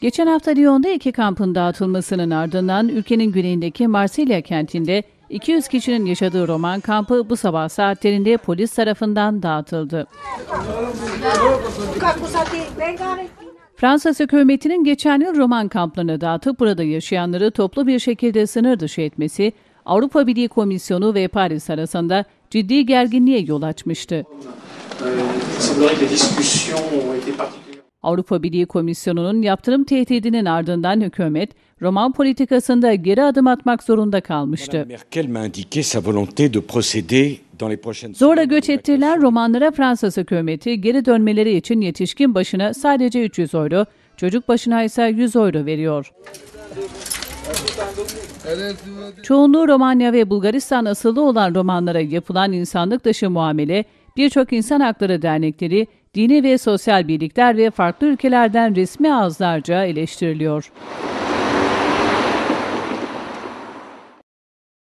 Geçen hafta Lyon'da iki kampın dağıtılmasının ardından ülkenin güneyindeki Marsilya kentinde 200 kişinin yaşadığı roman kampı bu sabah saatlerinde polis tarafından dağıtıldı. Fransız hükümetinin geçen yıl roman kamplarını dağıtıp burada yaşayanları toplu bir şekilde sınır dışı etmesi, Avrupa Birliği Komisyonu ve Paris arasında ciddi gerginliğe yol açmıştı. Avrupa Birliği Komisyonu'nun yaptırım tehdidinin ardından hükümet, roman politikasında geri adım atmak zorunda kalmıştı. Zorla göç ettiler romanlara Fransız hükümeti geri dönmeleri için yetişkin başına sadece 300 euro, çocuk başına ise 100 euro veriyor. Çoğunluğu Romanya ve Bulgaristan asıllı olan romanlara yapılan insanlık dışı muamele, birçok insan hakları dernekleri, dini ve sosyal birlikler ve farklı ülkelerden resmi ağızlarca eleştiriliyor.